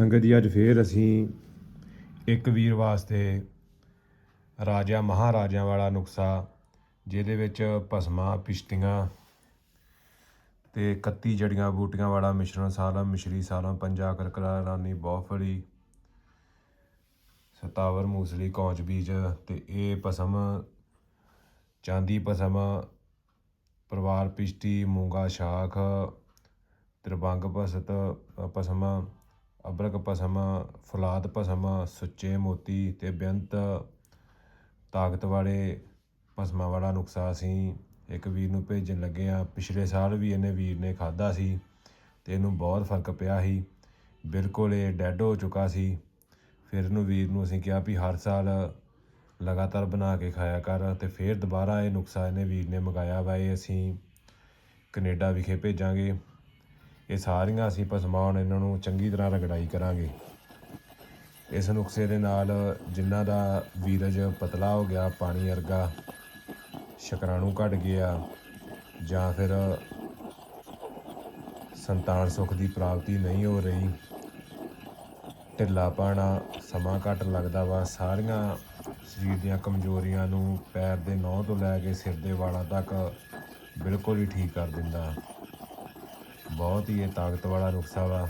ਸੰਗਤ ਜੀ, ਅੱਜ ਫੇਰ ਅਸੀਂ ਇੱਕ ਵੀਰ ਵਾਸਤੇ ਰਾਜਾ, ਮਹਾਰਾਜਿਆਂ ਵਾਲਾ ਨੁਕਸਾ, ਜਿਹਦੇ ਵਿੱਚ ਭਸਮਾਂ, ਪਿਸ਼ਤੀਆਂ ਤੇ 31 ਜੜੀਆਂ ਬੂਟੀਆਂ ਵਾਲਾ ਮਿਸ਼ਰਣ ਸਾਲਮ ਮਿਸ਼ਰੀ ਸਾਲਮ ਪੰਜਾ ਕਰਕਰਾ ਰਾਨੀ ਬੌਫਲੀ, ਸਤਾਵਰ, ਮੂਸਲੀ, ਕੌਂਚ ਬੀਜ ਤੇ ਇਹ ਭਸਮ, ਚਾਂਦੀ ਭਸਮ, ਪਰਿਵਾਰ ਪਿਸ਼ਟੀ ਮੂੰਗਾ ਸ਼ਾਖ, ਤ੍ਰਿਭੰਗ ਭਸਤ ਭਸਮ ਅਬਰਕ ਭਸਮ ਫੁਲਾਦ ਭਸਮ, ਸੁੱਚੇ ਮੋਤੀ ਤੇ ਬੇਅੰਤ ਤਾਕਤ ਵਾਲੇ ਭਸਮਾਂ ਵਾਲਾ ਨੁਕਸਾ ਅਸੀਂ ਇੱਕ ਵੀਰ ਨੂੰ ਭੇਜਣ ਲੱਗੇ ਆ ਪਿਛਲੇ ਸਾਲ ਵੀ ਇਹਨੇ ਵੀਰ ਨੇ ਖਾਦਾ ਸੀ ਤੇ ਇਹਨੂੰ ਬਹੁਤ ਫ਼ਰਕ ਪਿਆ ਸੀ। ਬਿਲਕੁਲ ਇਹ ਡੈੱਡ ਹੋ ਚੁੱਕਾ ਸੀ। ਫਿਰ ਇਹਨੂੰ ਵੀਰ ਨੂੰ ਅਸੀਂ ਕਿਹਾ ਵੀ ਹਰ ਸਾਲ ਲਗਾਤਾਰ ਬਣਾ ਕੇ ਖਾਇਆ ਕਰ ਤੇ ਫਿਰ ਦੁਬਾਰਾ ਇਹ ਨੁਕਸਾ ਇਹਨੇ ਵੀਰ ਨੇ ਮੰਗਾਇਆ ਵਾ। ਇਹ ਅਸੀਂ ਕੈਨੇਡਾ ਵਿਖੇ ਭੇਜਾਂਗੇ। ਇਹ ਸਾਰੀਆਂ ਅਸੀਂ ਭਸਮਾਂ ਇਹਨਾਂ ਨੂੰ ਚੰਗੀ ਤਰ੍ਹਾਂ ਰਗੜਾਈ ਕਰਾਂਗੇ। ਇਸ ਨੁਕਸੇ ਦੇ ਨਾਲ ਜਿਨ੍ਹਾਂ ਦਾ ਵੀਰਜ ਪਤਲਾ ਹੋ ਗਿਆ, ਪਾਣੀ ਵਰਗਾ ਸ਼ੁਕਰਾਣੂ ਘਟ ਗਿਆ ਜਾਂ ਫਿਰ ਸੰਤਾਨ ਸੁਖ ਦੀ ਪ੍ਰਾਪਤੀ ਨਹੀਂ ਹੋ ਰਹੀ, ਢਿੱਲਾ ਪਾਣਾ ਸਮਾਂ ਘੱਟ ਲੱਗਦਾ ਵਾ। ਸਾਰੀਆਂ ਸਰੀਰ ਦੀਆਂ ਕਮਜ਼ੋਰੀਆਂ ਨੂੰ ਪੈਰ ਦੇ ਨਹੁੰ ਤੋਂ ਲੈ ਕੇ ਸਿਰ ਦੇ ਵਾਲਾਂ ਤੱਕ ਬਿਲਕੁਲ ਹੀ ਠੀਕ ਕਰ ਦਿੰਦਾ। ਬਹੁਤ ਹੀ ਇਹ ਤਾਕਤ ਵਾਲਾ ਨੁਕਸਾ ਵਾ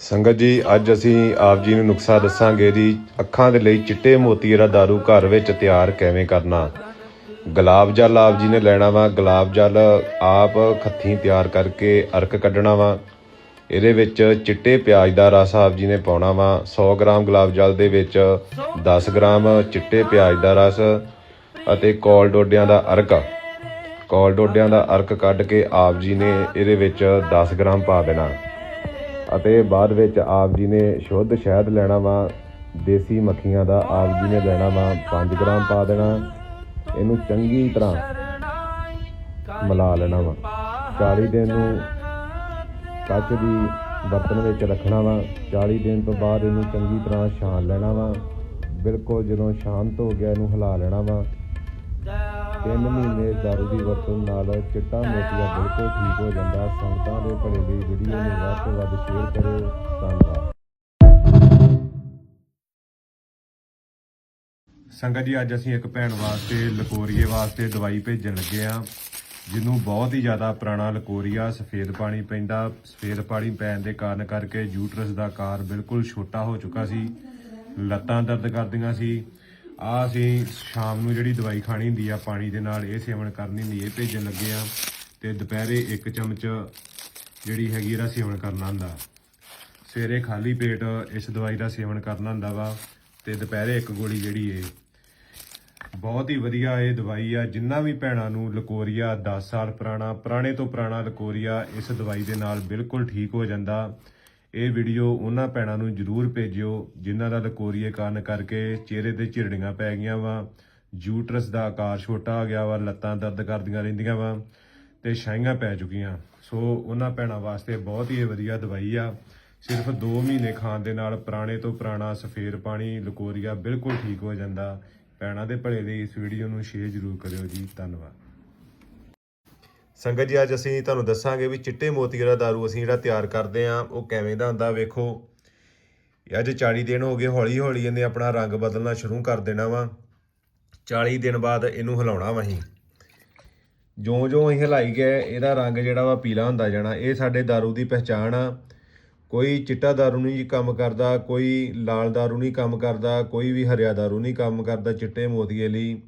ਸੰਗਤ ਜੀ, ਅੱਜ ਅਸੀਂ ਆਪ ਜੀ ਨੂੰ ਨੁਕਸਾ ਦੱਸਾਂਗੇ ਜੀ, ਅੱਖਾਂ ਦੇ ਲਈ ਚਿੱਟੇ ਮੋਤੀ ਦਾ ਦਾਰੂ ਘਰ ਵਿੱਚ ਤਿਆਰ ਕਿਵੇਂ ਕਰਨਾ। ਗੁਲਾਬ ਜਲ ਆਪ ਜੀ ਨੇ ਲੈਣਾ ਵਾ, ਗੁਲਾਬ ਜਲ ਆਪ ਖੱਥੀ ਤਿਆਰ ਕਰਕੇ ਅਰਕ ਕੱਢਣਾ ਵਾ। ਇਹਦੇ ਵਿੱਚ ਚਿੱਟੇ ਪਿਆਜ਼ ਦਾ ਰਸ ਆਪ ਜੀ ਨੇ ਪਾਉਣਾ ਵਾ। 100 ਗ੍ਰਾਮ ਗੁਲਾਬ ਜਲ ਦੇ ਵਿੱਚ 10 ਗ੍ਰਾਮ ਚਿੱਟੇ ਪਿਆਜ਼ ਦਾ ਰਸ ਅਤੇ ਕੋਲ ਡੋਡਿਆਂ ਦਾ ਅਰਕ। ਕੋਲ ਡੋਡਿਆਂ ਦਾ ਅਰਕ ਕੱਢ ਕੇ ਆਪ ਜੀ ਨੇ ਇਹਦੇ ਵਿੱਚ 10 ਗ੍ਰਾਮ ਪਾ ਦੇਣਾ। ਅਤੇ ਬਾਅਦ ਵਿੱਚ ਆਪ ਜੀ ਨੇ ਸ਼ੁੱਧ ਸ਼ਹਿਦ ਲੈਣਾ ਵਾ, ਦੇਸੀ ਮੱਖੀਆਂ ਦਾ ਆਪ ਜੀ ਨੇ ਲੈਣਾ ਵਾ 5 ਗ੍ਰਾਮ ਪਾ ਦੇਣਾ। ਇਹਨੂੰ ਚੰਗੀ ਤਰ੍ਹਾਂ ਮਿਲਾ ਲੈਣਾ ਵਾ। 40 ਦਿਨ ਨੂੰ ਕੱਚ ਦੀ ਬਰਤਨ ਵਿੱਚ ਰੱਖਣਾ ਵਾ। 40 ਦਿਨ ਤੋਂ ਬਾਅਦ ਇਹਨੂੰ ਚੰਗੀ ਤਰ੍ਹਾਂ ਛਾਣ ਲੈਣਾ ਵਾ। ਬਿਲਕੁਲ ਜਦੋਂ ਸ਼ਾਂਤ ਹੋ ਗਿਆ, ਇਹਨੂੰ ਹਿਲਾ ਲੈਣਾ ਵਾ। ਤਿੰਨ ਮਹੀਨੇ ਦਾਰੂ ਦੀ ਵਰਤੋਂ ਨਾਲ ਚਿੱਟਾ ਮੋਤੀਆ ਬਿਲਕੁਲ ਠੀਕ ਹੋ ਜਾਂਦਾ। ਸੰਗਤਾਂ ਦੇ ਭਲੇ ਲਈ ਵੀਡੀਓ ਨੂੰ ਵੱਧ ਤੋਂ ਵੱਧ ਸ਼ੇਅਰ ਕਰਿਓ। ਧੰਨਵਾਦ। ਸੰਗਤ ਜੀ, ਅੱਜ ਅਸੀਂ ਇੱਕ ਭੈਣ ਵਾਸਤੇ ਲਕੋਰੀਏ ਵਾਸਤੇ ਦਵਾਈ ਭੇਜਣ ਲੱਗੇ ਆ ਜਿਹਨੂੰ ਬਹੁਤ ਹੀ ਜ਼ਿਆਦਾ ਪੁਰਾਣਾ ਲਕੋਰੀਆ, ਸਫੇਦ ਪਾਣੀ ਪੈਂਦਾ। ਸਫੇਦ ਪਾਣੀ ਪੈਣ ਦੇ ਕਾਰਨ ਕਰਕੇ ਯੂਟਰਸ ਦਾ ਕਾਰ ਬਿਲਕੁਲ ਛੋਟਾ ਹੋ ਚੁੱਕਾ ਸੀ। ਲੱਤਾਂ ਦਰਦ ਕਰਦੀਆਂ ਸੀ। ਆ ਅਸੀਂ ਸ਼ਾਮ ਨੂੰ ਜਿਹੜੀ ਦਵਾਈ ਖਾਣੀ ਹੁੰਦੀ ਆ, ਪਾਣੀ ਦੇ ਨਾਲ ਇਹ ਸੇਵਨ ਕਰਨੀ ਹੁੰਦੀ, ਇਹ ਭੇਜਣ ਲੱਗੇ ਆ। ਤੇ ਦੁਪਹਿਰੇ ਇੱਕ ਚਮਚ ਜਿਹੜੀ ਹੈਗੀ ਇਹਦਾ ਸੇਵਨ ਕਰਨਾ ਹੁੰਦਾ। ਸਵੇਰੇ ਖਾਲੀ ਪੇਟ ਇਸ ਦਵਾਈ ਦਾ ਸੇਵਨ ਕਰਨਾ ਹੁੰਦਾ ਵਾ, ਤੇ ਦੁਪਹਿਰੇ ਇੱਕ ਗੋਲੀ ਜਿਹੜੀ ਏ। ਬਹੁਤ ਹੀ ਵਧੀਆ ਇਹ ਦਵਾਈ ਆ, ਜਿੰਨਾ ਵੀ ਭੈਣਾਂ ਨੂੰ ਲਕੋਰੀਆ 10 ਸਾਲ ਪੁਰਾਣਾ, ਪੁਰਾਣੇ ਤੋਂ ਪੁਰਾਣਾ ਲਕੋਰੀਆ ਇਸ ਦਵਾਈ ਦੇ ਨਾਲ ਬਿਲਕੁਲ ਠੀਕ ਹੋ ਜਾਂਦਾ। ਇਹ ਵੀਡੀਓ ਉਹਨਾਂ ਭੈਣਾਂ ਨੂੰ ਜਰੂਰ ਭੇਜਿਓ, ਜਿਨ੍ਹਾਂ ਦਾ ਲਕੋਰੀਏ ਕਾਰਨ ਕਰਕੇ ਚਿਹਰੇ ਤੇ ਝਿਰੜੀਆਂ ਪੈ ਗਈਆਂ ਵਾ। ਯੂਟਰਸ ਦਾ ਆਕਾਰ ਛੋਟਾ ਆ ਗਿਆ ਵਾ, ਲੱਤਾਂ ਦਰਦ ਕਰਦੀਆਂ ਰਹਿੰਦੀਆਂ ਵਾ ਤੇ ਛਾਈਆਂ ਪੈ ਚੁੱਕੀਆਂ। ਸੋ ਉਹਨਾਂ ਭੈਣਾਂ ਵਾਸਤੇ ਬਹੁਤ ਹੀ ਵਧੀਆ ਦਵਾਈ ਆ। ਸਿਰਫ 2 ਮਹੀਨੇ ਖਾਣ ਦੇ ਨਾਲ ਪੁਰਾਣੇ ਤੋਂ ਪੁਰਾਣਾ ਸਫੇਰ ਪਾਣੀ, ਲਕੋਰੀਆ ਬਿਲਕੁਲ ਠੀਕ ਹੋ ਜਾਂਦਾ। ਭੈਣਾਂ ਦੇ ਭਲੇ ਲਈ ਇਸ ਵੀਡੀਓ ਨੂੰ ਸ਼ੇਅਰ ਜ਼ਰੂਰ ਕਰਿਓ ਜੀ। ਧੰਨਵਾਦ। ਸੰਗਤ ਜੀ, ਅੱਜ ਅਸੀਂ ਤੁਹਾਨੂੰ ਦੱਸਾਂਗੇ ਵੀ ਚਿੱਟੇ ਮੋਤੀ ਦਾ ਦਾਰੂ ਅਸੀਂ ਜਿਹੜਾ ਤਿਆਰ ਕਰਦੇ ਆ, ਉਹ ਕਿਵੇਂ ਦਾ ਹੁੰਦਾ ਵੇਖੋ। ਇਹ ਅੱਜ 40 ਦਿਨ ਹੋ ਗਏ ਹੌਲੀ ਹੌਲੀ ਇਹਨੇ ਆਪਣਾ ਰੰਗ ਬਦਲਣਾ ਸ਼ੁਰੂ ਕਰ ਦੇਣਾ ਵਾ। 40 ਦਿਨ ਬਾਅਦ ਇਹਨੂੰ ਹਿਲਾਉਣਾ ਵਾ ਅਸੀਂ। ਜਿਉਂ ਜਿਉਂ ਅਸੀਂ ਹਿਲਾਈ ਗਏ, ਇਹਦਾ ਰੰਗ ਜਿਹੜਾ ਵਾ ਪੀਲਾ ਹੁੰਦਾ ਜਾਣਾ। ਇਹ ਸਾਡੇ ਦਾਰੂ ਦੀ ਪਹਿਚਾਣ ਆ। ਕੋਈ ਚਿੱਟਾ ਦਾਰੂ ਨਹੀਂ ਕੰਮ ਕਰਦਾ, ਕੋਈ ਲਾਲ ਦਾਰੂ ਨਹੀਂ ਕੰਮ ਕਰਦਾ, ਕੋਈ ਵੀ ਹਰਿਆ ਦਾਰੂ ਨਹੀਂ ਕੰਮ ਕਰਦਾ ਚਿੱਟੇ ਮੋਤੀਏ ਲਈ।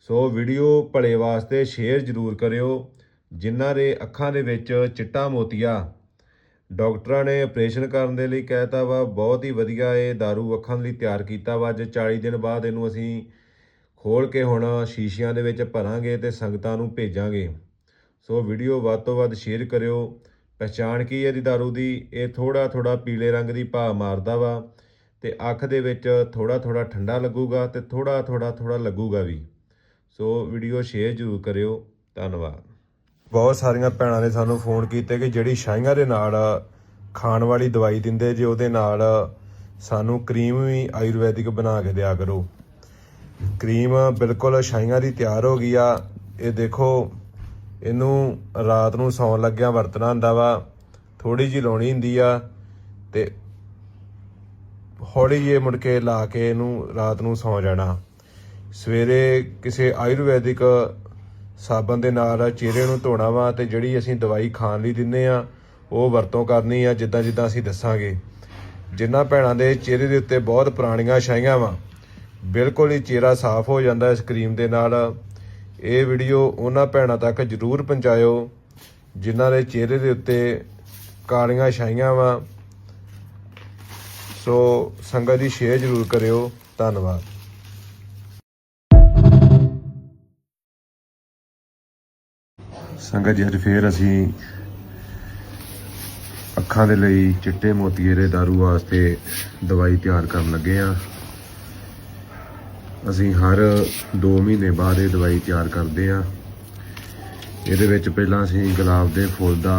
ਸੋ ਵੀਡੀਓ ਭਲੇ ਵਾਸਤੇ ਸ਼ੇਅਰ ਜ਼ਰੂਰ ਕਰਿਓ। ਜਿਨ੍ਹਾਂ ਦੇ ਅੱਖਾਂ ਦੇ ਵਿੱਚ ਚਿੱਟਾ ਮੋਤੀਆ। ਡਾਕਟਰਾਂ ਨੇ ਆਪਰੇਸ਼ਨ ਕਰਨ ਦੇ ਲਈ ਕਹਿਤਾ ਵਾ, ਬਹੁਤ ਹੀ ਵਧੀਆ ਇਹ ਦਾਰੂ ਅੱਖਾਂ ਲਈ ਤਿਆਰ ਕੀਤਾ ਵਾ। ਅੱਜ 40 ਦਿਨ ਬਾਅਦ ਇਹਨੂੰ ਅਸੀਂ ਖੋਲ ਕੇ ਹੁਣ ਸ਼ੀਸ਼ਿਆਂ ਦੇ ਵਿੱਚ ਭਰਾਂਗੇ ਤੇ ਸੰਗਤਾਂ ਨੂੰ ਭੇਜਾਂਗੇ। ਸੋ ਵੀਡੀਓ ਵੱਧ ਤੋਂ ਵੱਧ ਸ਼ੇਅਰ ਕਰਿਓ। ਪਛਾਣ ਕੀ ਹੈ ਦੀ ਦਾਰੂ ਦੀ? ਇਹ ਥੋੜਾ ਥੋੜਾ ਪੀਲੇ ਰੰਗ ਦੀ ਭਾਅ ਮਾਰਦਾ ਵਾ ਤੇ ਅੱਖ ਦੇ ਵਿੱਚ ਥੋੜਾ ਥੋੜਾ ਠੰਡਾ ਲੱਗੂਗਾ ਤੇ ਥੋੜਾ ਥੋੜਾ ਥੋੜਾ ਲੱਗੂਗਾ ਵੀ। ਸੋ ਵੀਡੀਓ ਸ਼ੇਅਰ ਜ਼ਰੂਰ ਕਰਿਓ। ਧੰਨਵਾਦ। ਬਹੁਤ ਸਾਰੀਆਂ ਭੈਣਾਂ ਨੇ ਸਾਨੂੰ ਫੋਨ ਕੀਤੇ ਕਿ ਜਿਹੜੀ ਸ਼ਾਈਆਂ ਦੇ ਨਾਲ ਖਾਣ ਵਾਲੀ ਦਵਾਈ ਦਿੰਦੇ ਜੇ ਉਹਦੇ ਨਾਲ ਸਾਨੂੰ ਕਰੀਮ ਵੀ ਆਯੁਰਵੈਦਿਕ ਬਣਾ ਕੇ ਦਿਆ ਕਰੋ। ਕਰੀਮ ਬਿਲਕੁਲ ਸ਼ਾਈਆਂ ਦੀ ਤਿਆਰ ਹੋ ਗਈ ਆ। ਇਹ ਦੇਖੋ, ਇਹਨੂੰ ਰਾਤ ਨੂੰ ਸੌਣ ਲੱਗਿਆ ਵਰਤਣਾ ਹੁੰਦਾ ਵਾ। ਥੋੜੀ ਜਿਹੀ ਲਾਉਣੀ ਹੁੰਦੀ ਆ ਤੇ ਹੌਲੀ ਜਿਹੀ ਮੁੜ ਕੇ ਲਾ ਕੇ ਇਹਨੂੰ ਰਾਤ ਨੂੰ ਸੌਂ ਜਾਣਾ। ਸਵੇਰੇ ਕਿਸੇ ਆਯੁਰਵੈਦਿਕ ਸਾਬਣ ਦੇ ਨਾਲ ਚਿਹਰੇ ਨੂੰ ਧੋਣਾ ਵਾ ਤੇ ਜਿਹੜੀ ਅਸੀਂ ਦਵਾਈ ਖਾਣ ਲਈ ਦਿੰਨੇ ਆ, ਉਹ ਵਰਤੋਂ ਕਰਨੀ ਆ, ਜਿੱਦਾਂ ਜਿੱਦਾਂ ਅਸੀਂ ਦੱਸਾਂਗੇ। ਜਿਨ੍ਹਾਂ ਭੈਣਾਂ ਦੇ ਚਿਹਰੇ ਦੇ ਉੱਤੇ ਬਹੁਤ ਪੁਰਾਣੀਆਂ ਛਾਈਆਂ ਵਾ, ਬਿਲਕੁਲ ਹੀ ਚਿਹਰਾ ਸਾਫ਼ ਹੋ ਜਾਂਦਾ ਇਸ ਕਰੀਮ ਦੇ ਨਾਲ। ਇਹ ਵੀਡੀਓ ਉਹਨਾਂ ਭੈਣਾਂ ਤੱਕ ਜਰੂਰ ਪਹੁੰਚਾਇਓ, ਜਿਨ੍ਹਾਂ ਦੇ ਚਿਹਰੇ ਦੇ ਉੱਤੇ ਕਾਲੀਆਂ ਛਾਈਆਂ ਵਾ। ਸੋ ਸੰਗਤ ਦੀ ਸ਼ੇਅਰ ਜਰੂਰ ਕਰਿਓ। ਧੰਨਵਾਦ। ਸੰਗਤ ਜੀ, ਅੱਜ ਫੇਰ ਅਸੀਂ ਅੱਖਾਂ ਦੇ ਲਈ ਚਿੱਟੇ ਮੋਤੀਏ ਦੇ ਦਾਰੂ ਵਾਸਤੇ ਦਵਾਈ ਤਿਆਰ ਕਰਨ ਲੱਗੇ ਆ ਅਸੀਂ ਹਰ 2 ਮਹੀਨੇ ਬਾਅਦ ਇਹ ਦਵਾਈ ਤਿਆਰ ਕਰਦੇ ਆ ਇਹਦੇ ਵਿੱਚ ਪਹਿਲਾਂ ਅਸੀਂ ਗੁਲਾਬ ਦੇ ਫੁੱਲ ਦਾ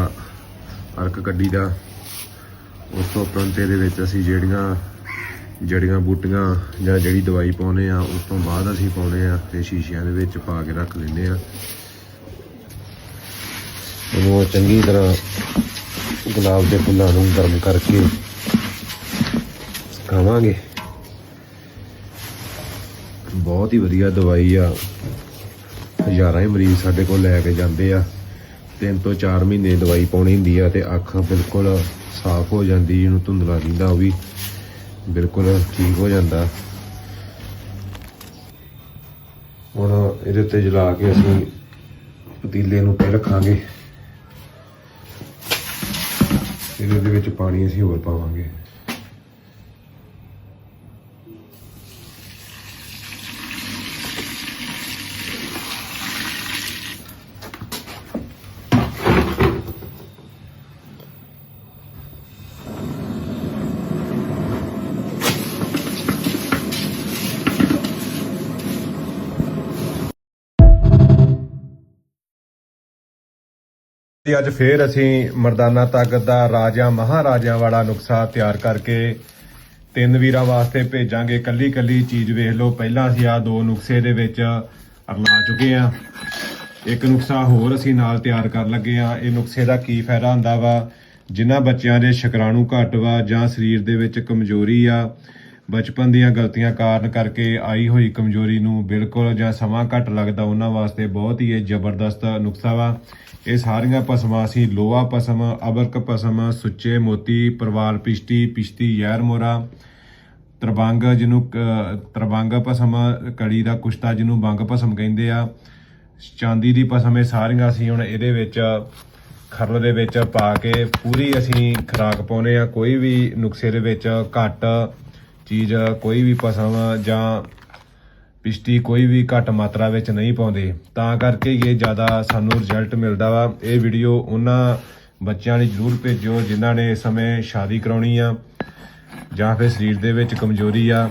ਅਰਕ ਕੱਢੀ ਦਾ ਉਸ ਤੋਂ ਉਪਰੰਤ ਇਹਦੇ ਵਿੱਚ ਅਸੀਂ ਜਿਹੜੀਆਂ, ਜੜੀਆਂ ਬੂਟੀਆਂ ਜਾਂ ਜਿਹੜੀ ਦਵਾਈ ਪਾਉਨੇ ਆ ਉਸ ਤੋਂ ਬਾਅਦ ਅਸੀਂ ਪਾਉਨੇ ਆ ਤੇ ਸ਼ੀਸ਼ਿਆਂ ਦੇ ਵਿੱਚ ਪਾ ਕੇ ਰੱਖ ਲੈਂਦੇ ਆ ਉਹਨੂੰ ਚੰਗੀ ਤਰ੍ਹਾਂ ਗੁਲਾਬ ਦੇ ਫੁੱਲਾਂ ਨੂੰ ਗਰਮ ਕਰਕੇ ਖਾਵਾਂਗੇ ਬਹੁਤ ਹੀ ਵਧੀਆ ਦਵਾਈ ਆ। ਹਜ਼ਾਰਾਂ ਹੀ ਮਰੀਜ਼ ਸਾਡੇ ਕੋਲ ਲੈ ਕੇ ਜਾਂਦੇ ਆ। ਤਿੰਨ ਤੋਂ 4 ਮਹੀਨੇ ਦਵਾਈ ਪਾਉਣੀ ਹੁੰਦੀ ਆ ਤੇ ਅੱਖ ਬਿਲਕੁਲ ਸਾਫ਼ ਹੋ ਜਾਂਦੀ ਜਿਹਨੂੰ ਧੁੰਦਲਾ ਦਿੰਦਾ ਉਹ ਵੀ। ਬਿਲਕੁਲ ਠੀਕ ਹੋ ਜਾਂਦਾ। ਹੁਣ ਇਹਦੇ ਉੱਤੇ ਜਲਾ ਕੇ ਅਸੀਂ ਪਤੀਲੇ ਨੂੰ ਤੇ ਰੱਖਾਂਗੇ ਇਹਦੇ ਦੇ ਵਿੱਚ ਪਾਣੀ ਅਸੀਂ ਹੋਰ ਪਾਵਾਂਗੇ। ਤੇ ਅੱਜ ਫੇਰ ਅਸੀਂ ਮਰਦਾਨਾ ਤਾਕਤ ਦਾ ਰਾਜਾ ਮਹਾਰਾਜਿਆਂ ਵਾਲਾ ਨੁਕਸਾ ਤਿਆਰ ਕਰਕੇ ਤਿੰਨ ਵੀਰਾਂ ਵਾਸਤੇ ਭੇਜਾਂਗੇ। ਕੱਲੀ ਕੱਲੀ ਚੀਜ਼ ਵੇਖ ਲਓ, ਪਹਿਲਾਂ ਅਸੀਂ ਆ ਦੋ ਨੁਕਸੇ ਦੇ ਵਿੱਚ ਅਰਲਾ ਚੁੱਕੇ ਆ ਇੱਕ ਨੁਕਸਾ ਹੋਰ ਅਸੀਂ ਨਾਲ ਤਿਆਰ ਕਰਨ ਲੱਗੇ ਆ ਇਹ ਨੁਕਸੇ ਦਾ ਕੀ ਫਾਇਦਾ ਹੁੰਦਾ ਵਾ? ਜਿਨ੍ਹਾਂ ਬੱਚਿਆਂ ਦੇ ਸ਼ੁਕਰਾਣੂ ਘੱਟ ਵਾ ਜਾਂ ਸਰੀਰ ਦੇ ਵਿੱਚ ਕਮਜ਼ੋਰੀ ਆ ਬਚਪਨ ਦੀਆਂ ਗਲਤੀਆਂ ਕਾਰਨ ਕਰਕੇ ਆਈ ਹੋਈ ਕਮਜ਼ੋਰੀ ਨੂੰ ਬਿਲਕੁਲ ਜਾਂ ਸਮਾਂ ਘੱਟ ਲੱਗਦਾ ਉਹਨਾਂ ਵਾਸਤੇ ਬਹੁਤ ਹੀ ਇਹ ਜ਼ਬਰਦਸਤ ਨੁਕਸਾ ਵਾ। ਇਹ ਸਾਰੀਆਂ ਪਸਮਾਂ ਅਸੀਂ ਲੋਹਾ ਪਸਮ, ਅਬਰਕ ਪਸਮ, ਸੁੱਚੇ ਮੋਤੀ, ਪਰਵਾਲ ਪਿਸ਼ਤੀ ਪਿਸ਼ਤੀ ਯਾਰ ਮੋਰਾ ਤਰਬੰਗ ਜਿਹਨੂੰ ਕ- ਤਰਬੰਗ ਪਸਮ, ਕੜੀ ਦਾ ਕੁਸ਼ਤਾ ਜਿਹਨੂੰ ਬੰਗ ਪਸਮ ਕਹਿੰਦੇ ਆ। ਚਾਂਦੀ ਦੀ ਪਸਮ ਇਹ ਸਾਰੀਆਂ ਅਸੀਂ ਹੁਣ ਇਹਦੇ ਵਿੱਚ, ਖਰਲ ਦੇ ਵਿੱਚ ਪਾ ਕੇ ਪੂਰੀ ਅਸੀਂ ਖਰਾਕ ਪਾਉਨੇ ਆ। ਕੋਈ ਵੀ ਨੁਕਸੇ ਦੇ ਵਿੱਚ ਘੱਟ ਚੀਜ਼ ਕੋਈ ਵੀ ਪਸਮ ਜਾਂ ਪਿਸ਼ਟੀ ਕੋਈ ਵੀ ਘੱਟ ਮਾਤਰਾ ਵਿੱਚ ਨਹੀਂ ਪਾਉਂਦੇ, ਤਾਂ ਕਰਕੇ ਇਹ ਜ਼ਿਆਦਾ ਸਾਨੂੰ ਰਿਜ਼ਲਟ ਮਿਲਦਾ ਵਾ। ਇਹ ਵੀਡੀਓ ਉਹਨਾਂ ਬੱਚਿਆਂ ਲਈ ਜ਼ਰੂਰ ਭੇਜੋ ਜਿਨ੍ਹਾਂ ਨੇ ਇਸ ਸਮੇਂ ਸ਼ਾਦੀ ਕਰਾਉਣੀ ਆ ਜਾਂ ਫਿਰ ਸਰੀਰ ਦੇ ਵਿੱਚ ਕਮਜ਼ੋਰੀ ਆ।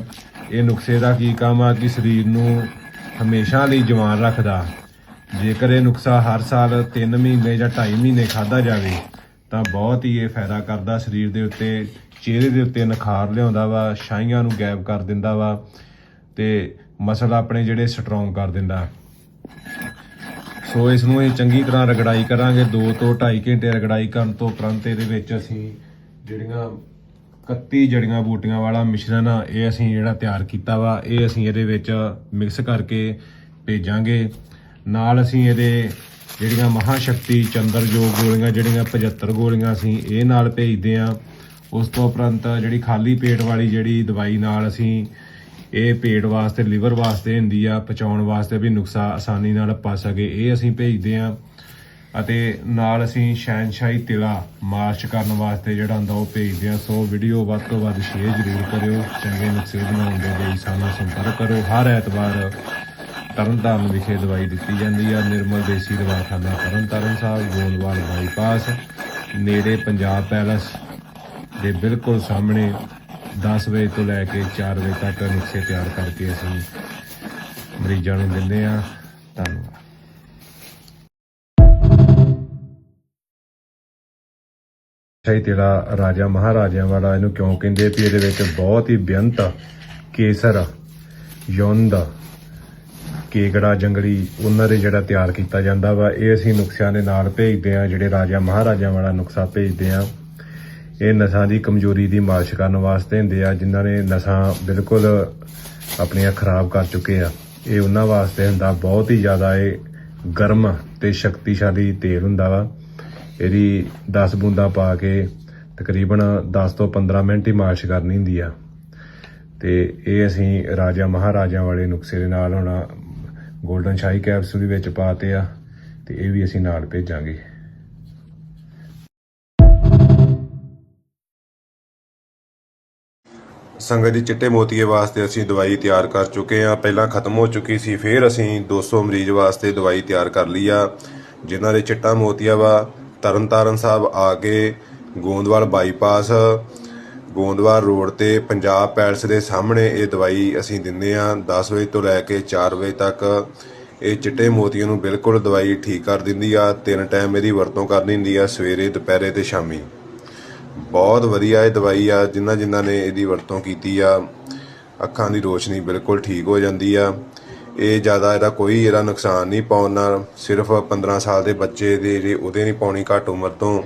ਇਹ ਨੁਕਸੇ ਦਾ ਕੀ ਕੰਮ ਆ ਕਿ ਸਰੀਰ ਨੂੰ ਹਮੇਸ਼ਾ ਲਈ ਜਵਾਨ ਰੱਖਦਾ। ਜੇਕਰ ਇਹ ਨੁਕਸਾ ਹਰ ਸਾਲ 3 ਮਹੀਨੇ ਜਾਂ 2.5 ਮਹੀਨੇ ਖਾਦਾ ਜਾਵੇ, ਤਾਂ ਬਹੁਤ ਹੀ ਇਹ ਫਾਇਦਾ ਕਰਦਾ ਸਰੀਰ ਦੇ ਉੱਤੇ ਚਿਹਰੇ ਦੇ ਉੱਤੇ ਨਿਖਾਰ ਲਿਆਉਂਦਾ ਵਾ ਛਾਈਆਂ ਨੂੰ ਗਾਇਬ ਕਰ ਦਿੰਦਾ ਵਾ ਤੇ ਮਸਲ ਆਪਣੇ ਜਿਹੜੇ ਸਟਰੋਂਗ ਕਰ ਦਿੰਦਾ। ਸੋ ਇਸ ਨੂੰ ਅਸੀਂ ਚੰਗੀ ਤਰ੍ਹਾਂ ਰਗੜਾਈ ਕਰਾਂਗੇ 2 ਤੋਂ 2.5 ਘੰਟੇ ਰਗੜਾਈ ਕਰਨ ਤੋਂ ਉਪਰੰਤ ਇਹਦੇ ਵਿੱਚ ਅਸੀਂ ਜਿਹੜੀਆਂ 31 ਜੜੀਆਂ ਬੂਟੀਆਂ ਵਾਲਾ ਮਿਸ਼ਰਣ ਆ, ਇਹ ਅਸੀਂ ਜਿਹੜਾ ਤਿਆਰ ਕੀਤਾ ਵਾ, ਇਹ ਅਸੀਂ ਇਹਦੇ ਵਿੱਚ ਮਿਕਸ ਕਰਕੇ ਭੇਜਾਂਗੇ। ਨਾਲ ਅਸੀਂ ਇਹਦੇ ਜਿਹੜੀਆਂ ਮਹਾ ਸ਼ਕਤੀ ਚੰਦਰ ਜੋਗ ਗੋਲੀਆਂ, ਜਿਹੜੀਆਂ 75 ਗੋਲੀਆਂ ਅਸੀਂ ਇਹ ਨਾਲ ਭੇਜਦੇ ਆ। ਉਸ ਤੋਂ ਉਪਰੰਤ ਜਿਹੜੀ ਖਾਲੀ ਪੇਟ ਵਾਲੀ ਜਿਹੜੀ ਦਵਾਈ ਨਾਲ ਅਸੀਂ ਇਹ ਪੇਟ ਵਾਸਤੇ, ਲਿਵਰ ਵਾਸਤੇ ਹੁੰਦੀ ਆ ਪਚਾਉਣ ਵਾਸਤੇ ਵੀ ਨੁਕਸਾ ਆਸਾਨੀ ਨਾਲ ਪਾ ਸਕੇ, ਇਹ ਅਸੀਂ ਭੇਜਦੇ ਆ ਅਤੇ ਨਾਲ ਅਸੀਂ ਸ਼ੈਨਸ਼ਾਹੀ ਤਿਲਾ ਮਾਰਚ ਕਰਨ ਵਾਸਤੇ ਜਿਹੜਾ ਹੁੰਦਾ ਉਹ ਭੇਜਦੇ ਆ ਸੋ ਵੀਡੀਓ ਵੱਧ ਤੋਂ ਵੱਧ ਸ਼ੇਅਰ ਜ਼ਰੂਰ ਕਰਿਓ, ਚੰਗੇ ਨੁਕਸੇ ਬਣਾਉਣ ਦੇ ਲਈ ਸਾਨੂੰ ਸੰਪਰਕ ਕਰੋ। ਹਰ ਐਤਵਾਰ ਤਰਨਤਾਰਨ ਵਿਖੇ ਦਵਾਈ ਦਿੱਤੀ ਜਾਂਦੀ ਆ। ਨਿਰਮਲ ਦੇਸੀ ਦਵਾਖਾਨਾ ਤਰਨਤਾਰਨ ਸਾਹਿਬ ਗੋਲਵਾਲ ਬਾਈਪਾਸ, ਨੇੜੇ ਪੰਜਾਬ ਪੈਲਸ। ਦੇ ਬਿਲਕੁਲ ਸਾਹਮਣੇ 10 ਵਜੇ ਤੋਂ ਲੈ ਕੇ 4 ਵਜੇ ਤੱਕ ਨੁਕਸੇ ਤਿਆਰ ਕਰਕੇ ਅਸੀਂ ਮਰੀਜ਼ਾਂ ਨੂੰ ਦਿੰਦੇ ਆ ਧੰਨਵਾਦ। ਸ਼ਾਹੀ ਤੇਰਾ ਰਾਜਾ ਮਹਾਰਾਜਿਆਂ ਵਾਲਾ ਇਹਨੂੰ ਕਿਉਂ ਕਹਿੰਦੇ ਵੀ ਇਹਦੇ ਵਿੱਚ ਬਹੁਤ ਹੀ ਬੇਅੰਤ ਕੇਸਰ ਯੁੰਦ ਕੇਕੜਾ ਜੰਗਲੀ ਉਹਨਾਂ ਦੇ ਜਿਹੜਾ ਤਿਆਰ ਕੀਤਾ ਜਾਂਦਾ ਵਾ, ਇਹ ਅਸੀਂ ਨੁਕਸਿਆਂ ਦੇ ਨਾਲ ਭੇਜਦੇ ਆ ਜਿਹੜੇ ਰਾਜਾ ਮਹਾਰਾਜਿਆਂ ਵਾਲਾ ਨੁਕਸਾ ਭੇਜਦੇ ਆ ਇਹ ਨਸਾਂ ਦੀ ਕਮਜ਼ੋਰੀ ਦੀ ਮਾਲਿਸ਼ ਕਰਨ ਵਾਸਤੇ ਹੁੰਦੇ ਆ, ਜਿਨ੍ਹਾਂ ਨੇ ਨਸਾਂ ਬਿਲਕੁਲ ਆਪਣੀਆਂ ਖਰਾਬ ਕਰ ਚੁੱਕੇ ਆ। ਇਹ ਉਹਨਾਂ ਵਾਸਤੇ ਹੁੰਦਾ, ਬਹੁਤ ਹੀ ਜ਼ਿਆਦਾ ਇਹ ਗਰਮ ਤੇ ਸ਼ਕਤੀਸ਼ਾਲੀ ਤੇਲ ਹੁੰਦਾ ਵਾ। ਇਹਦੀ 10 ਬੂੰਦਾਂ ਪਾ ਕੇ ਤਕਰੀਬਨ 10 ਤੋਂ 15 ਮਿੰਟ ਹੀ ਮਾਲਿਸ਼ ਕਰਨੀ ਹੁੰਦੀ ਆ। ਤੇ ਇਹ ਅਸੀਂ ਰਾਜਾ ਮਹਾਰਾਜਾ ਵਾਲੇ ਨੁਕਸੇ ਦੇ ਨਾਲ ਹੋਣਾ 골ਡਨ ਸ਼ਾਹੀ ਕੈਪਸੂਲ ਦੇ ਵਿੱਚ ਪਾਤੇ ਆ, ਤੇ ਇਹ ਵੀ ਅਸੀਂ ਨਾਲ ਭੇਜਾਂਗੇ। ਸੰਗਤ ਜੀ ਚਿੱਟੇ ਮੋਤੀਏ ਵਾਸਤੇ ਅਸੀਂ ਦਵਾਈ ਤਿਆਰ ਕਰ ਚੁੱਕੇ ਆ ਪਹਿਲਾਂ ਖਤਮ ਹੋ ਚੁੱਕੀ ਸੀ, ਫਿਰ ਅਸੀਂ 200 ਮਰੀਜ਼ ਵਾਸਤੇ ਦਵਾਈ ਤਿਆਰ ਕਰ ਲਈ ਆ, ਜਿਨ੍ਹਾਂ ਦੇ ਚਿੱਟਾ ਮੋਤੀਆ ਵਾ। ਤਰਨਤਾਰਨ ਸਾਹਿਬ ਆ ਕੇ ਗੋਂਦਵਾਲ ਬਾਈਪਾਸ, ਗੋਂਦਵਾਲ ਰੋਡ ਤੇ ਪੰਜਾਬ ਪੈਲਸ ਦੇ ਸਾਹਮਣੇ ਇਹ ਦਵਾਈ ਅਸੀਂ ਦਿੰਦੇ ਆ 10 ਵਜੇ ਤੋਂ ਲੈ ਕੇ 4 ਵਜੇ ਤੱਕ ਇਹ ਚਿੱਟੇ ਮੋਤੀਆਂ ਨੂੰ ਬਿਲਕੁਲ ਦਵਾਈ ਠੀਕ ਕਰ ਦਿੰਦੀ ਆ। ਤਿੰਨ ਟਾਈਮ ਇਹਦੀ ਵਰਤੋਂ ਕਰਨੀ ਹੁੰਦੀ ਆ, ਸਵੇਰੇ, ਦੁਪਹਿਰੇ ਤੇ ਸ਼ਾਮੀ। ਬਹੁਤ ਵਧੀਆ ਇਹ ਦਵਾਈ ਆ, ਜਿਨ੍ਹਾਂ ਜਿਨ੍ਹਾਂ ਨੇ ਇਹਦੀ ਵਰਤੋਂ ਕੀਤੀ ਆ, ਅੱਖਾਂ ਦੀ ਰੋਸ਼ਨੀ ਬਿਲਕੁਲ ਠੀਕ ਹੋ ਜਾਂਦੀ ਆ। ਇਹ ਜ਼ਿਆਦਾ ਇਹਦਾ ਕੋਈ ਇਹਦਾ ਨੁਕਸਾਨ ਨਹੀਂ ਪਾਉਣ ਨਾਲ, ਸਿਰਫ 15 ਸਾਲ ਦੇ ਬੱਚੇ ਦੇ ਜਿਹੜੇ ਉਹਦੇ ਨਹੀਂ ਪਾਉਣੀ ਘੱਟ ਉਮਰ ਤੋਂ,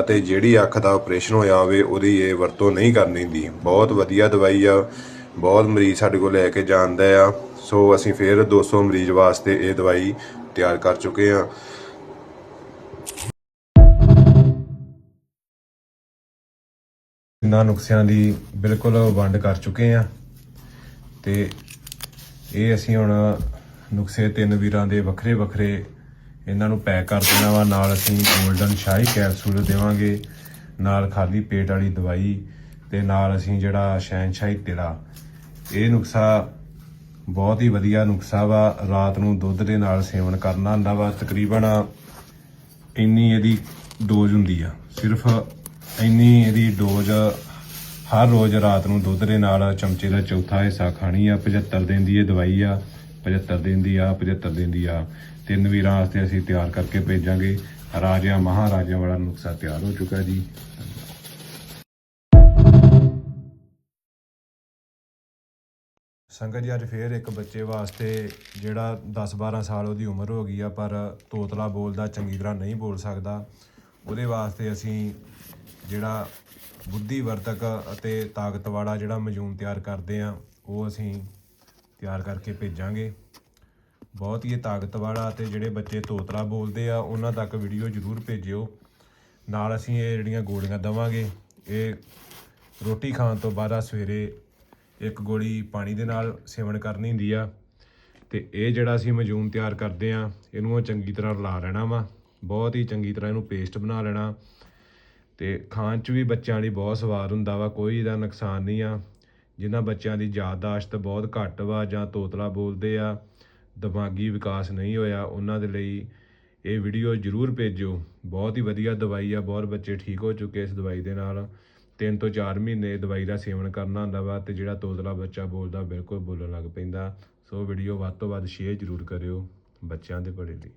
ਅਤੇ ਜਿਹੜੀ ਅੱਖ ਦਾ ਆਪਰੇਸ਼ਨ ਹੋਇਆ ਹੋਵੇ, ਉਹਦੀ ਇਹ ਵਰਤੋਂ ਨਹੀਂ ਕਰਨੀ ਦੀ। ਬਹੁਤ ਵਧੀਆ ਦਵਾਈ ਆ, ਬਹੁਤ ਮਰੀਜ਼ ਸਾਡੇ ਕੋਲ ਲੈ ਕੇ ਜਾਂਦੇ ਆ। ਸੋ ਅਸੀਂ ਫਿਰ 200 ਮਰੀਜ਼ ਵਾਸਤੇ ਇਹ ਦਵਾਈ ਤਿਆਰ ਕਰ ਚੁੱਕੇ ਆ। ਇਹਨਾਂ ਨੁਕਸਿਆਂ ਦੀ ਬਿਲਕੁਲ ਵੰਡ ਕਰ ਚੁੱਕੇ ਆ ਤੇ ਇਹ ਅਸੀਂ ਹੁਣ ਨੁਕਸੇ ਤਿੰਨ ਵੀਰਾਂ ਦੇ ਵੱਖਰੇ ਵੱਖਰੇ ਇਹਨਾਂ ਨੂੰ ਪੈਕ ਕਰ ਦੇਣਾ ਵਾ। ਨਾਲ ਅਸੀਂ 골ਡਨ ਸ਼ਾਹੀ ਕੈਪਸੂਲ ਦੇਵਾਂਗੇ, ਨਾਲ ਖਾਲੀ ਪੇਟ ਵਾਲੀ ਦਵਾਈ ਤੇ ਨਾਲ ਅਸੀਂ ਜਿਹੜਾ ਸ਼ਹਿਨਸ਼ਾਹੀ ਤੇਰਾ ਇਹ ਨੁਕਸਾ ਬਹੁਤ ਹੀ ਵਧੀਆ ਨੁਕਸਾ ਵਾ। ਰਾਤ ਨੂੰ ਦੁੱਧ ਦੇ ਨਾਲ ਸੇਵਨ ਕਰਨਾ ਹੁੰਦਾ ਵਾ। ਤਕਰੀਬਨ ਇੰਨੀ ਇਹਦੀ ਡੋਜ਼ ਹੁੰਦੀ ਆ। ਸਿਰਫ ਇੰਨੀ ਇਹਦੀ ਡੋਜ਼ ਹਰ ਰੋਜ਼ ਰਾਤ ਨੂੰ ਦੁੱਧ ਦੇ ਨਾਲ ਚਮਚੇ ਦਾ ਚੌਥਾ ਹਿੱਸਾ ਖਾਣੀ ਆ 75 ਦਿਨ ਦੀ ਇਹ ਦਵਾਈ ਆ 75 ਦਿਨ ਦੀ ਆ 75 ਦਿਨ ਦੀ ਆ। ਤਿੰਨ ਵੀਰਾਂ ਵਾਸਤੇ ਅਸੀਂ ਤਿਆਰ ਕਰਕੇ ਭੇਜਾਂਗੇ। ਰਾਜਿਆਂ, ਮਹਾਰਾਜਿਆਂ ਵਾਲਾ ਨੁਕਸਾ ਤਿਆਰ ਹੋ ਚੁੱਕਾ ਜੀ। ਸੰਗਤ ਜੀ, ਅੱਜ ਫੇਰ ਇੱਕ ਬੱਚੇ ਵਾਸਤੇ ਜਿਹੜਾ 10-12 ਸਾਲ ਉਹਦੀ ਉਮਰ ਹੋ ਗਈ ਆ, ਪਰ ਤੋਤਲਾ ਬੋਲਦਾ, ਚੰਗੀ ਤਰ੍ਹਾਂ ਨਹੀਂ ਬੋਲ ਸਕਦਾ। ਉਹਦੇ ਵਾਸਤੇ ਅਸੀਂ ਜਿਹੜਾ ਬੁੱਧੀ ਵਰਤਕ ਅਤੇ ਤਾਕਤ ਵਾਲਾ ਜਿਹੜਾ ਮਜੂਮ ਤਿਆਰ ਕਰਦੇ ਆ, ਉਹ ਅਸੀਂ ਤਿਆਰ ਕਰਕੇ ਭੇਜਾਂਗੇ। ਬਹੁਤ ਹੀ ਤਾਕਤ ਵਾਲਾ ਤੇ ਜਿਹੜੇ ਬੱਚੇ ਤੋਤਲਾ ਬੋਲਦੇ ਆ, ਉਹਨਾਂ ਤੱਕ ਵੀਡੀਓ ਜ਼ਰੂਰ ਭੇਜਿਓ। ਨਾਲ ਅਸੀਂ ਇਹ ਜਿਹੜੀਆਂ ਗੋਲੀਆਂ ਦਵਾਂਗੇ, ਇਹ ਰੋਟੀ ਖਾਣ ਤੋਂ ਬਾਅਦ ਸਵੇਰੇ ਇੱਕ ਗੋਲੀ ਪਾਣੀ ਦੇ ਨਾਲ ਸੇਵਨ ਕਰਨੀ ਹੁੰਦੀ ਆ। ਤੇ ਇਹ ਜਿਹੜਾ ਅਸੀਂ ਮਜੂਮ ਤਿਆਰ ਕਰਦੇ ਆ, ਇਹਨੂੰ ਚੰਗੀ ਤਰ੍ਹਾਂ ਰਲਾ ਲੈਣਾ ਵਾ। ਬਹੁਤ ਹੀ ਚੰਗੀ ਤਰ੍ਹਾਂ ਇਹਨੂੰ ਪੇਸਟ ਬਣਾ ਲੈਣਾ। ਤੇ ਖਾਣ 'ਚ ਵੀ ਬੱਚਿਆਂ ਲਈ ਬਹੁਤ ਸਵਾਦ ਹੁੰਦਾ ਵਾ, ਕੋਈ ਇਹਦਾ ਨੁਕਸਾਨ ਨਹੀਂ ਆ। ਜਿਨ੍ਹਾਂ ਬੱਚਿਆਂ ਦੀ ਯਾਦਦਾਸ਼ਤ ਬਹੁਤ ਘੱਟ ਵਾ ਜਾਂ ਤੋਤਲਾ ਬੋਲਦੇ ਆ, ਦਿਮਾਗੀ ਵਿਕਾਸ ਨਹੀਂ ਹੋਇਆ, ਉਹਨਾਂ ਦੇ ਲਈ ਇਹ ਵੀਡੀਓ ਜ਼ਰੂਰ ਭੇਜਿਓ। ਬਹੁਤ ਹੀ ਵਧੀਆ ਦਵਾਈ ਆ, ਬਹੁਤ ਬੱਚੇ ਠੀਕ ਹੋ ਚੁੱਕੇ ਇਸ ਦਵਾਈ ਦੇ ਨਾਲ। ਤਿੰਨ ਤੋਂ 4 ਮਹੀਨੇ ਦਵਾਈ ਦਾ ਸੇਵਨ ਕਰਨਾ ਹੁੰਦਾ ਵਾ ਤੇ ਜਿਹੜਾ ਤੋਤਲਾ ਬੱਚਾ ਬੋਲਦਾ ਬਿਲਕੁਲ ਬੋਲਣ ਲੱਗ ਪੈਂਦਾ। ਸੋ ਵੀਡੀਓ ਵੱਧ ਤੋਂ ਵੱਧ ਸ਼ੇਅਰ ਜ਼ਰੂਰ ਕਰਿਓ ਬੱਚਿਆਂ ਦੇ ਭਲੇ ਲਈ।